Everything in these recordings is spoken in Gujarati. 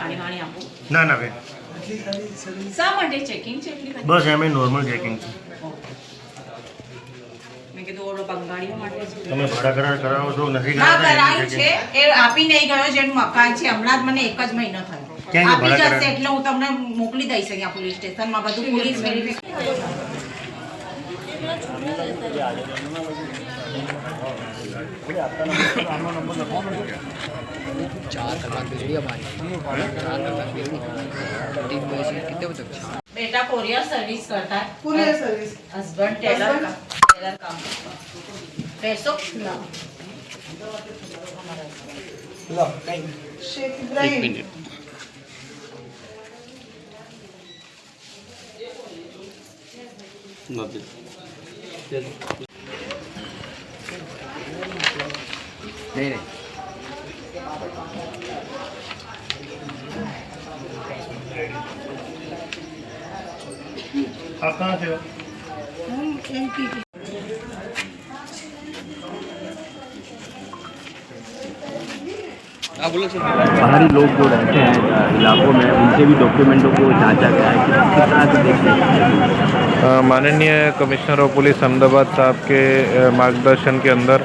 પાણી વાણી આપું. ના ના બેન. શા માટે ચેકિંગ છે એટલી બસ એમ નોર્મલ ચેકિંગ છે. મેં કીધું ઓલો બંગાળીઓ માટે છે તમે ભાડા કરાર કરાવો છો નથી ના કરાયું છે. એ આપી નહીં ગયો જેનું મકાન છે. હમણાં જ મને એક જ મહિનો થયો. આપી જશે એટલે હું તમને મોકલી દઈશ અહીંયા પોલીસ સ્ટેશનમાં બધું પોલીસ વેરિફિકેશન चार कलाक बिजली हमारी। चार कलाक बिजली तीन बजे से कितने बजे तक? बेटा कोरियर सर्विस करता है। कुरियर सर्विस हस्बैंड टेलर का टेलर काम करता है। पैसों? शेख इब्राहिम। नहीं नहीं आप कहाँ से हो हम एमपी के बाहरी लोग जो रहते हैं इलाकों में उनके भी डॉक्यूमेंटों को जांचा गया है कि किस तरह से देखते हैं? माननीय कमिश्नर ऑफ़ पुलिस अहमदाबाद साहब के मार्गदर्शन के अंदर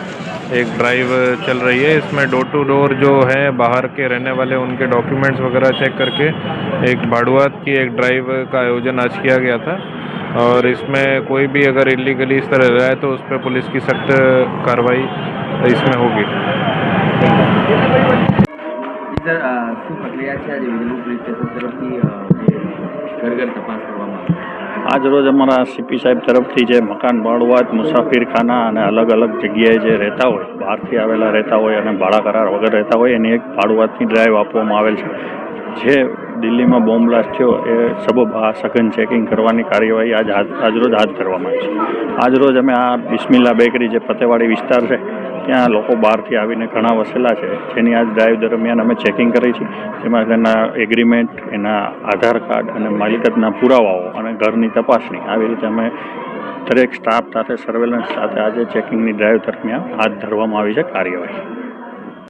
एक ड्राइव चल रही है। इसमें डोर टू डोर जो है बाहर के रहने वाले उनके डॉक्यूमेंट्स वगैरह चेक करके एक भाड़ुआत की एक ड्राइव का आयोजन आज किया गया था। और इसमें कोई भी अगर इलीगली इस तरह रहा है तो उस पर पुलिस की सख्त कार्रवाई इसमें होगी। સર શું પ્રક્રિયા છે? આજે વિજયપુર સ્ટેશન તરફથી ઘર ઘર તપાસ કરવામાં આજ રોજ અમારા સીપી સાહેબ તરફથી જે મકાન ભાડવાત મુસાફિરખાના અને અલગ અલગ જગ્યાએ જે રહેતા હોય, બહારથી આવેલા રહેતા હોય અને ભાડા કરાર વગર રહેતા હોય, એની એક ભાડુઆતની ડ્રાઈવ આપવામાં આવેલ છે. જે દિલ્હીમાં બોમ્બ બ્લાસ્ટ થયો, એ સબબ આ સઘન ચેકિંગ કરવાની કાર્યવાહી આજ આજરોજ હાથ ધરવામાં આવી છે. આજરોજ અમે આ બિસ્મિલ્લા બેકરી જે ફતેવાડી વિસ્તાર છે ત્યાં લોકો બહારથી આવીને ઘણા વસેલા છે, જેની આજ ડ્રાઈવ દરમિયાન અમે ચેકિંગ કરી છે. જેમાં તેના એગ્રીમેન્ટ એના આધાર કાર્ડ અને માલિકતના પુરાવાઓ અને ઘરની તપાસણી. આવી રીતે અમે દરેક સ્ટાફ સાથે સર્વેલન્સ સાથે આજે ચેકિંગની ડ્રાઈવ દરમિયાન હાથ ધરવામાં આવી છે કાર્યવાહી.